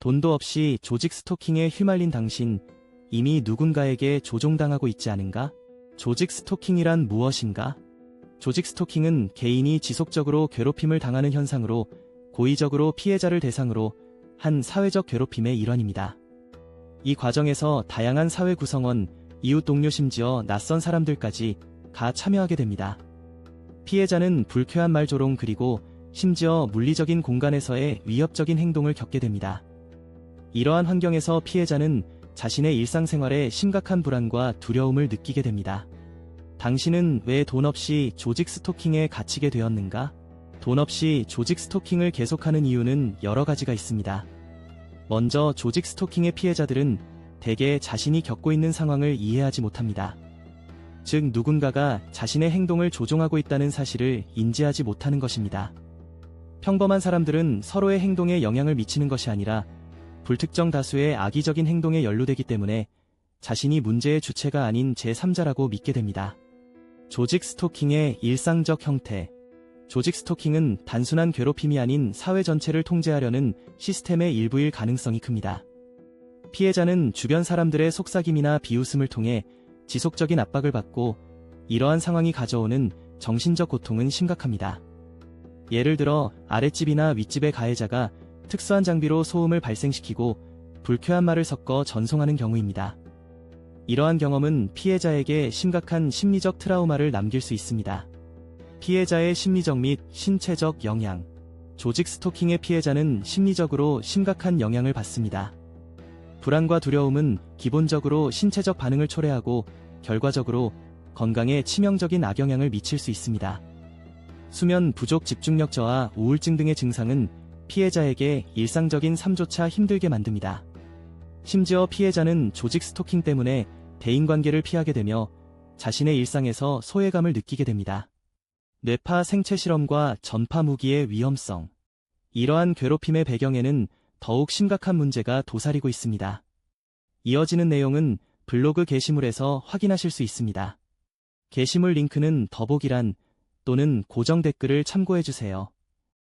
돈도 없이 조직 스토킹에 휘말린 당신, 이미 누군가에게 조종당하고 있지 않은가? 조직 스토킹이란 무엇인가? 조직 스토킹은 개인이 지속적으로 괴롭힘을 당하는 현상으로 고의적으로 피해자를 대상으로 한 사회적 괴롭힘의 일환입니다. 이 과정에서 다양한 사회 구성원, 이웃 동료 심지어 낯선 사람들까지 가 참여하게 됩니다. 피해자는 불쾌한 말조롱 그리고 심지어 물리적인 공간에서의 위협적인 행동을 겪게 됩니다. 이러한 환경에서 피해자는 자신의 일상생활에 심각한 불안과 두려움을 느끼게 됩니다. 당신은 왜 돈 없이 조직 스토킹에 갇히게 되었는가? 돈 없이 조직 스토킹을 계속하는 이유는 여러 가지가 있습니다. 먼저 조직 스토킹의 피해자들은 대개 자신이 겪고 있는 상황을 이해하지 못합니다. 즉 누군가가 자신의 행동을 조종하고 있다는 사실을 인지하지 못하는 것입니다. 평범한 사람들은 서로의 행동에 영향을 미치는 것이 아니라 불특정 다수의 악의적인 행동에 연루되기 때문에 자신이 문제의 주체가 아닌 제3자라고 믿게 됩니다. 조직 스토킹의 일상적 형태 조직 스토킹은 단순한 괴롭힘이 아닌 사회 전체를 통제하려는 시스템의 일부일 가능성이 큽니다. 피해자는 주변 사람들의 속삭임이나 비웃음을 통해 지속적인 압박을 받고 이러한 상황이 가져오는 정신적 고통은 심각합니다. 예를 들어 아랫집이나 윗집의 가해자가 특수한 장비로 소음을 발생시키고 불쾌한 말을 섞어 전송하는 경우입니다. 이러한 경험은 피해자에게 심각한 심리적 트라우마를 남길 수 있습니다. 피해자의 심리적 및 신체적 영향. 조직 스토킹의 피해자는 심리적으로 심각한 영향을 받습니다. 불안과 두려움은 기본적으로 신체적 반응을 초래하고 결과적으로 건강에 치명적인 악영향을 미칠 수 있습니다. 수면 부족 집중력 저하 우울증 등의 증상은 피해자에게 일상적인 삶조차 힘들게 만듭니다. 심지어 피해자는 조직 스토킹 때문에 대인관계를 피하게 되며 자신의 일상에서 소외감을 느끼게 됩니다. 뇌파 생체 실험과 전파 무기의 위험성. 이러한 괴롭힘의 배경에는 더욱 심각한 문제가 도사리고 있습니다. 이어지는 내용은 블로그 게시물에서 확인하실 수 있습니다. 게시물 링크는 더보기란 또는 고정 댓글을 참고해주세요.